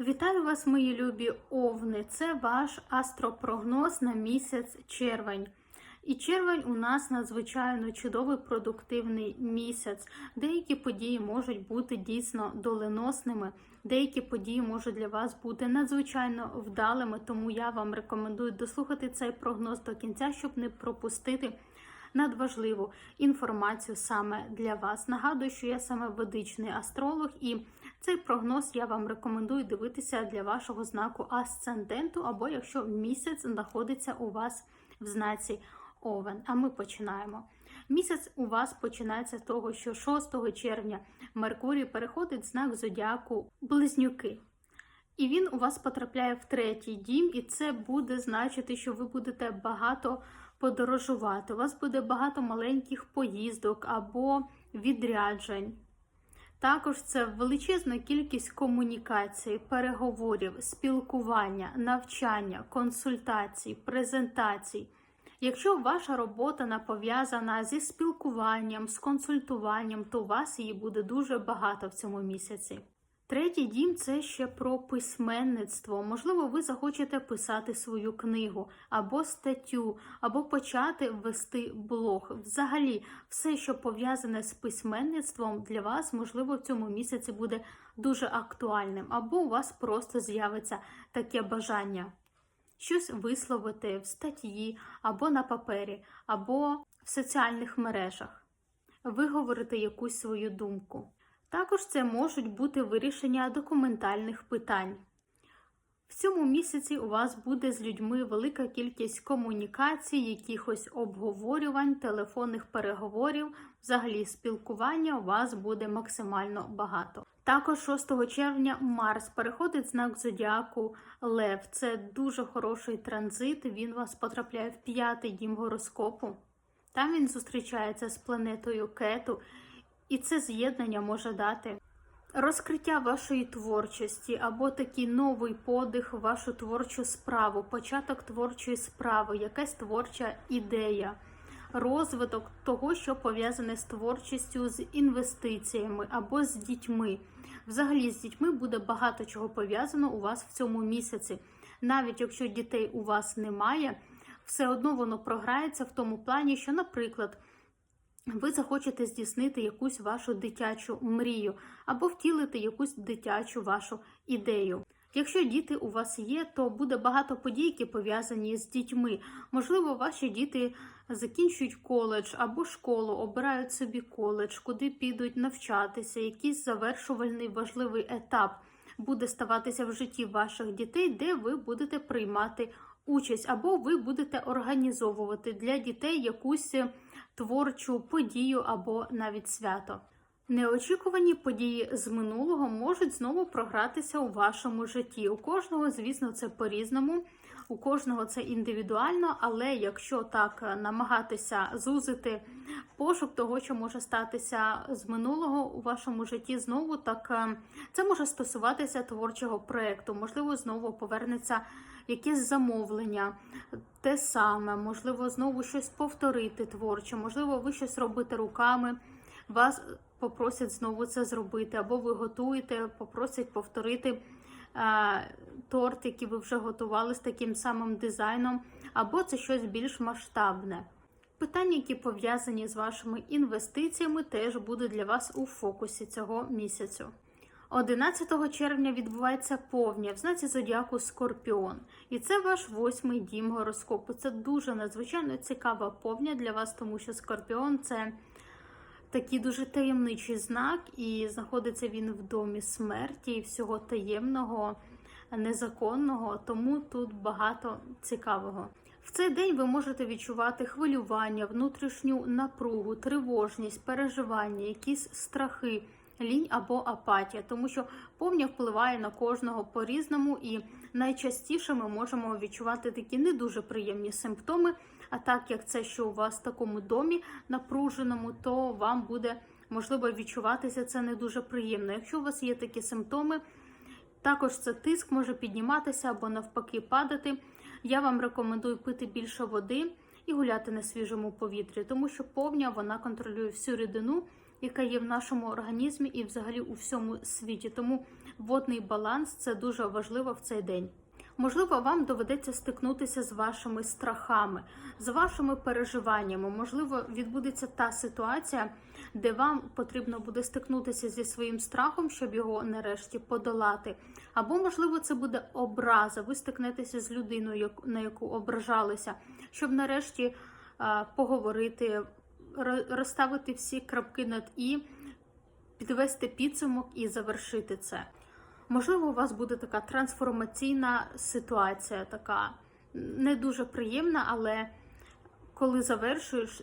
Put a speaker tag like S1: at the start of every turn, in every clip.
S1: Вітаю вас, мої любі овни! Це ваш астропрогноз на місяць червень. І червень у нас надзвичайно чудовий продуктивний місяць. Деякі події можуть бути дійсно доленосними, деякі події можуть для вас бути надзвичайно вдалими, тому я вам рекомендую дослухати цей прогноз до кінця, щоб не пропустити надважливу інформацію саме для вас. Нагадую, що я саме ведичний астролог, і цей прогноз я вам рекомендую дивитися для вашого знаку асценденту, або якщо місяць знаходиться у вас в знаці Овен. А ми починаємо. Місяць у вас починається з того, що 6 червня Меркурій переходить знак зодіаку Близнюки. І він у вас потрапляє в третій дім, і це буде значити, що ви будете багато подорожувати. У вас буде багато маленьких поїздок або відряджень. Також це величезна кількість комунікацій, переговорів, спілкування, навчання, консультацій, презентацій. Якщо ваша робота пов'язана зі спілкуванням, з консультуванням, то у вас її буде дуже багато в цьому місяці. Третій дім це ще про письменництво. Можливо, ви захочете писати свою книгу або статтю, або почати вести блог. Взагалі, все, що пов'язане з письменництвом, для вас, можливо, в цьому місяці буде дуже актуальним, або у вас просто з'явиться таке бажання щось висловити в статті, або на папері, або в соціальних мережах, виговорити якусь свою думку. Також це можуть бути вирішення документальних питань. В цьому місяці у вас буде з людьми велика кількість комунікацій, якихось обговорювань, телефонних переговорів, взагалі спілкування у вас буде максимально багато. Також 6 червня Марс переходить знак зодіаку Лев. Це дуже хороший транзит. Він вас потрапляє в п'ятий дім гороскопу. Там він зустрічається з планетою Кету, і це з'єднання може дати розкриття вашої творчості або такий новий подих в вашу творчу справу, початок творчої справи, якась творча ідея, розвиток того, що пов'язане з творчістю, з інвестиціями або з дітьми. Взагалі, з дітьми буде багато чого пов'язано у вас в цьому місяці. Навіть якщо дітей у вас немає, все одно воно програється в тому плані, що, наприклад, ви захочете здійснити якусь вашу дитячу мрію або втілити якусь дитячу вашу ідею. Якщо діти у вас є, то буде багато подій, які пов'язані з дітьми. Можливо, ваші діти закінчують коледж або школу, обирають собі коледж, куди підуть навчатися, якийсь завершувальний важливий етап буде ставатися в житті ваших дітей, де ви будете приймати участь, або ви будете організовувати для дітей якусь творчу подію або навіть свято. Неочікувані події з минулого можуть знову програтися у вашому житті. У кожного, звісно, це по-різному, у кожного це індивідуально, але якщо так намагатися зузити пошук того, що може статися з минулого у вашому житті, знову так е, це може стосуватися творчого проєкту. Можливо, знову повернеться якесь замовлення, те саме, можливо, знову щось повторити творче, можливо, ви щось робите руками. Вас попросять знову це зробити, або ви готуєте, попросять повторити е, торт, який ви вже готували з таким самим дизайном, або це щось більш масштабне. Питання, які пов'язані з вашими інвестиціями, теж будуть для вас у фокусі цього місяцю. 11 червня відбувається повня в знаці зодіаку Скорпіон. І це ваш восьмий дім гороскопу. Це дуже надзвичайно цікава повня для вас, тому що Скорпіон це такий дуже таємничий знак, і знаходиться він в домі смерті і всього таємного, незаконного, тому тут багато цікавого. В цей день ви можете відчувати хвилювання, внутрішню напругу, тривожність, переживання, якісь страхи, лінь або апатія, тому що повня впливає на кожного по-різному, і найчастіше ми можемо відчувати такі не дуже приємні симптоми. А так як це, що у вас в такому домі напруженому, то вам буде можливо відчуватися це не дуже приємно. Якщо у вас є такі симптоми, також це тиск може підніматися або навпаки падати. Я вам рекомендую пити більше води і гуляти на свіжому повітрі, тому що повня вона контролює всю рідину яка є в нашому організмі і взагалі у всьому світі. Тому водний баланс це дуже важливо в цей день. Можливо, вам доведеться стикнутися з вашими страхами, з вашими переживаннями. Можливо, відбудеться та ситуація, де вам потрібно буде стикнутися зі своїм страхом, щоб його нарешті подолати. Або, можливо, це буде образа. Ви стикнетеся з людиною, на яку ображалися, щоб нарешті поговорити, розставити всі крапки над і, підвести підсумок і завершити це. Можливо, у вас буде така трансформаційна ситуація, така не дуже приємна, але коли завершуєш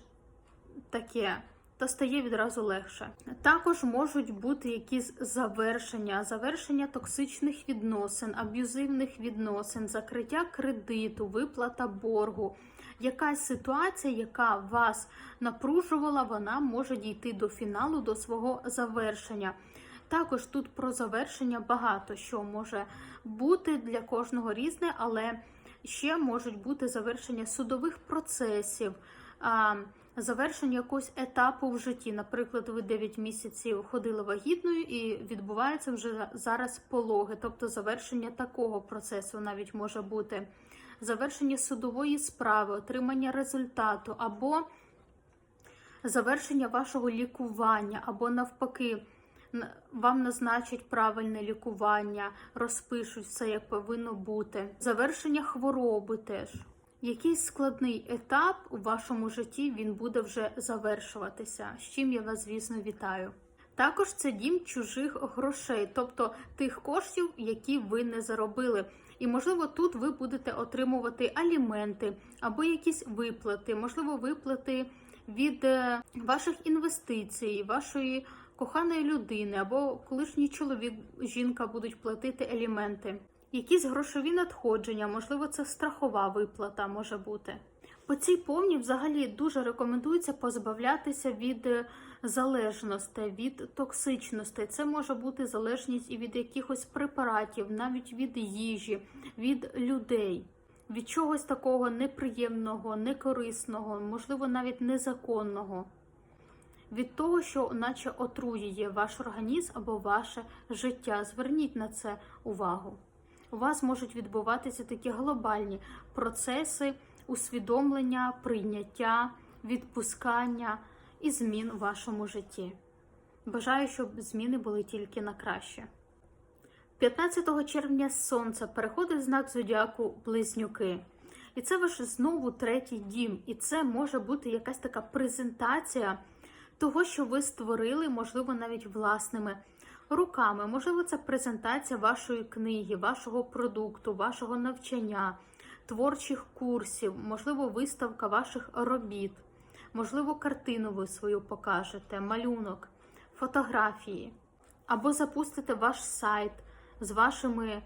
S1: таке, то стає відразу легше. Також можуть бути якісь завершення, завершення токсичних відносин, аб'юзивних відносин, закриття кредиту, виплата боргу. Якась ситуація, яка вас напружувала, вона може дійти до фіналу, до свого завершення. Також тут про завершення багато що може бути для кожного різне, але ще можуть бути завершення судових процесів, завершення якогось етапу в житті. Наприклад, ви 9 місяців ходили вагітною і відбувається вже зараз пологи, тобто завершення такого процесу навіть може бути. Завершення судової справи, отримання результату, або завершення вашого лікування, або навпаки, вам назначать правильне лікування, розпишуть все, як повинно бути. Завершення хвороби теж. Якийсь складний етап у вашому житті він буде вже завершуватися, з чим я вас, звісно, вітаю. Також це дім чужих грошей, тобто тих коштів, які ви не заробили. І можливо, тут ви будете отримувати аліменти або якісь виплати, можливо, виплати від е, ваших інвестицій, вашої коханої людини, або колишній чоловік, жінка будуть платити аліменти. Якісь грошові надходження, можливо, це страхова виплата може бути. По цій повні взагалі дуже рекомендується позбавлятися від е, залежностей, від токсичностей. Це може бути залежність і від якихось препаратів, навіть від їжі, від людей, від чогось такого неприємного, некорисного, можливо, навіть незаконного. Від того, що наче отруює ваш організм або ваше життя. Зверніть на це увагу. У вас можуть відбуватися такі глобальні процеси усвідомлення, прийняття, відпускання і змін у вашому житті. Бажаю, щоб зміни були тільки на краще. 15 червня сонце переходить в знак зодіаку Близнюки. І це ваш знову третій дім. І це може бути якась така презентація того, що ви створили, можливо, навіть власними руками. Можливо, це презентація вашої книги, вашого продукту, вашого навчання, творчих курсів, можливо, виставка ваших робіт, можливо, картину ви свою покажете, малюнок, фотографії. Або запустите ваш сайт з вашими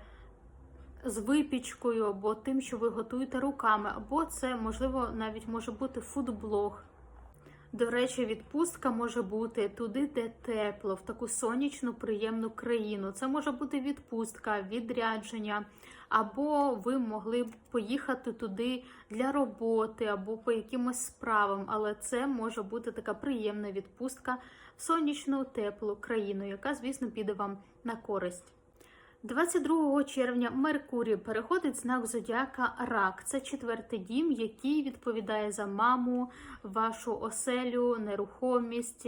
S1: з випічкою, або тим, що ви готуєте руками, або це, можливо, навіть може бути фудблог. До речі, відпустка може бути туди, де тепло, в таку сонячну, приємну країну. Це може бути відпустка, відрядження, або ви могли б поїхати туди для роботи, або по якимось справам. Але це може бути така приємна відпустка в сонячну, теплу країну, яка, звісно, піде вам на користь. 22 червня Меркурій переходить знак зодіака Рак. Це четвертий дім, який відповідає за маму, вашу оселю, нерухомість,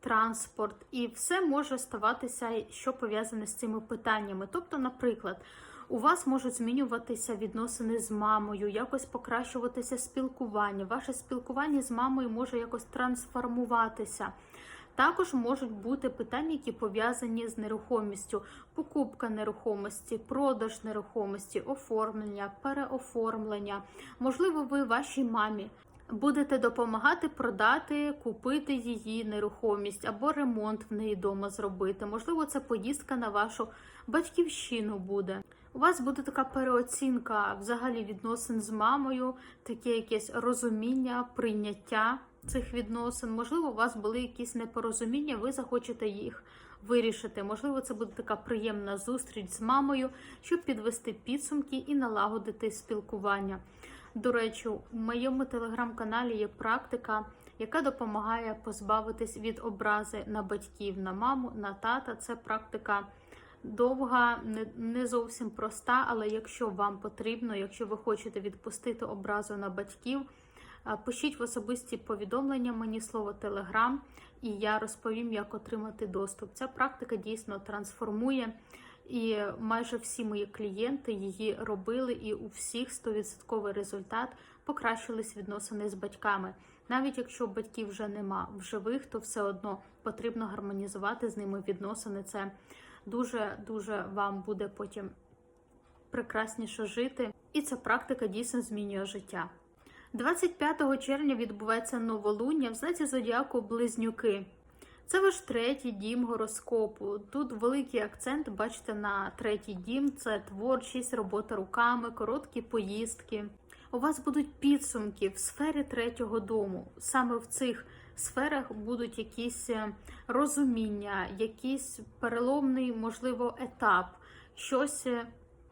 S1: транспорт. І все може ставатися, що пов'язане з цими питаннями. Тобто, наприклад, у вас можуть змінюватися відносини з мамою, якось покращуватися спілкування. Ваше спілкування з мамою може якось трансформуватися. Також можуть бути питання, які пов'язані з нерухомістю, покупка нерухомості, продаж нерухомості, оформлення, переоформлення. Можливо, ви вашій мамі будете допомагати продати, купити її нерухомість або ремонт в неї вдома зробити. Можливо, це поїздка на вашу батьківщину буде. У вас буде така переоцінка взагалі відносин з мамою, таке якесь розуміння, прийняття цих відносин. Можливо, у вас були якісь непорозуміння, ви захочете їх вирішити. Можливо, це буде така приємна зустріч з мамою, щоб підвести підсумки і налагодити спілкування. До речі, у моєму телеграм-каналі є практика, яка допомагає позбавитись від образи на батьків, на маму, на тата. Це практика довга, не, зовсім проста, але якщо вам потрібно, якщо ви хочете відпустити образу на батьків, пишіть в особисті повідомлення мені слово Телеграм, і я розповім, як отримати доступ. Ця практика дійсно трансформує. І майже всі мої клієнти її робили, і у всіх 100% результат покращились відносини з батьками. Навіть якщо батьків вже нема в живих, то все одно потрібно гармонізувати з ними відносини. Це дуже дуже вам буде потім прекрасніше жити. І ця практика дійсно змінює життя. 25 червня відбувається новолуння в знаці зодіаку Близнюки. Це ваш третій дім гороскопу. Тут великий акцент, бачите, на третій дім це творчість, робота руками, короткі поїздки. У вас будуть підсумки в сфері третього дому. Саме в цих сферах будуть якісь е, розуміння, якийсь переломний, можливо, етап, щось е,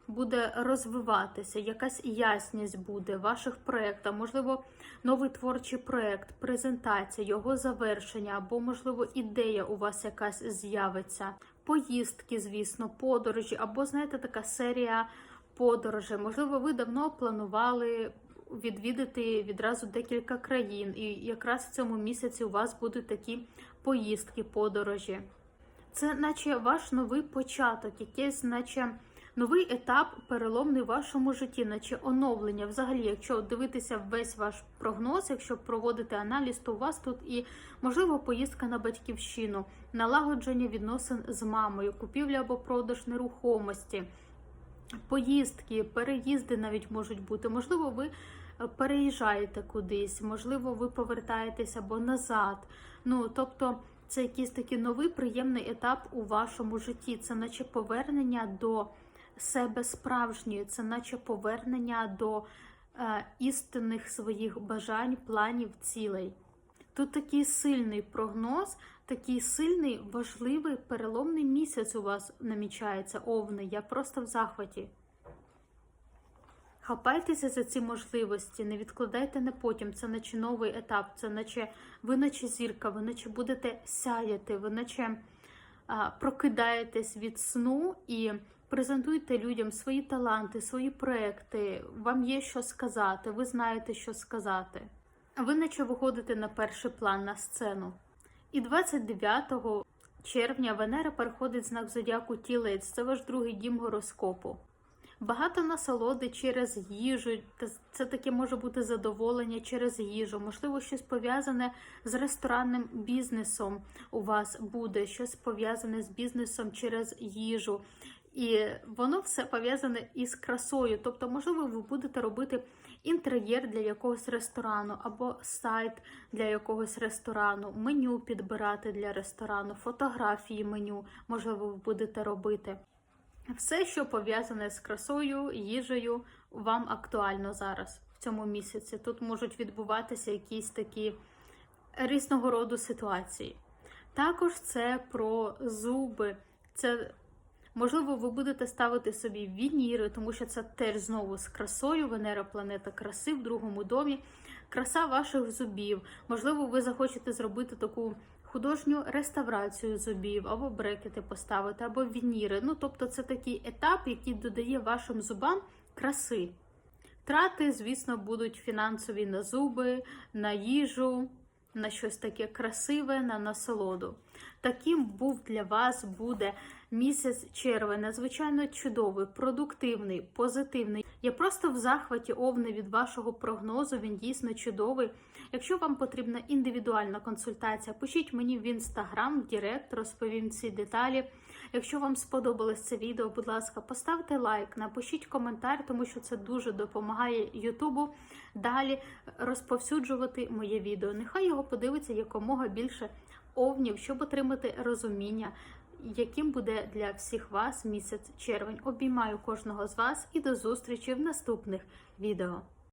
S1: буде розвиватися, якась ясність буде ваших проєктах, можливо, новий творчий проєкт, презентація, його завершення, або, можливо, ідея у вас якась з'явиться. Поїздки, звісно, подорожі, або, знаєте, така серія подорожей. Можливо, ви давно планували відвідати відразу декілька країн, і якраз в цьому місяці у вас будуть такі поїздки, подорожі. Це наче ваш новий початок, якийсь, наче новий етап переломний в вашому житті, наче оновлення. Взагалі, якщо дивитися весь ваш прогноз, якщо проводити аналіз, то у вас тут і можливо поїздка на батьківщину, налагодження відносин з мамою, купівля або продаж нерухомості, поїздки, переїзди навіть можуть бути. Можливо, ви е, переїжджаєте кудись, можливо, ви повертаєтесь або назад. Ну тобто. Це якийсь такий новий приємний етап у вашому житті. Це наче повернення до себе справжньої, це наче повернення до е, істинних своїх бажань, планів, цілей. Тут такий сильний прогноз, такий сильний, важливий переломний місяць у вас намічається, овни. Я просто в захваті. Хапайтеся за ці можливості, не відкладайте на потім. Це наче новий етап, це наче ви наче зірка, ви наче будете сяяти, ви наче а, прокидаєтесь від сну і презентуйте людям свої таланти, свої проекти. Вам є що сказати, ви знаєте, що сказати. Ви наче виходите на перший план на сцену. І 29 червня Венера переходить знак зодіаку Тілець. Це ваш другий дім гороскопу. Багато насолоди через їжу, це таке може бути задоволення через їжу, можливо, щось пов'язане з ресторанним бізнесом у вас буде, щось пов'язане з бізнесом через їжу. І воно все пов'язане із красою. Тобто, можливо, ви будете робити інтер'єр для якогось ресторану, або сайт для якогось ресторану, меню підбирати для ресторану, фотографії меню, можливо, ви будете робити. Все, що пов'язане з красою, їжею, вам актуально зараз, в цьому місяці. Тут можуть відбуватися якісь такі різного роду ситуації. Також це про зуби. Це Можливо, ви будете ставити собі вініри, тому що це теж знову з красою. Венера планета краси в другому домі, краса ваших зубів. Можливо, ви захочете зробити таку художню реставрацію зубів, або брекети поставити, або вініри. Ну, тобто, це такий етап, який додає вашим зубам краси. Трати, звісно, будуть фінансові на зуби, на їжу, на щось таке красиве, на насолоду. Таким був для вас буде місяць червень, надзвичайно чудовий, продуктивний, позитивний. Я просто в захваті овни від вашого прогнозу. Він дійсно чудовий. Якщо вам потрібна індивідуальна консультація, пишіть мені в інстаграм, в Директ, розповім ці деталі. Якщо вам сподобалось це відео, будь ласка, поставте лайк, напишіть коментар, тому що це дуже допомагає Ютубу далі розповсюджувати моє відео. Нехай його подивиться якомога більше овнів, щоб отримати розуміння, яким буде для всіх вас місяць червень. Обіймаю кожного з вас і до зустрічі в наступних відео.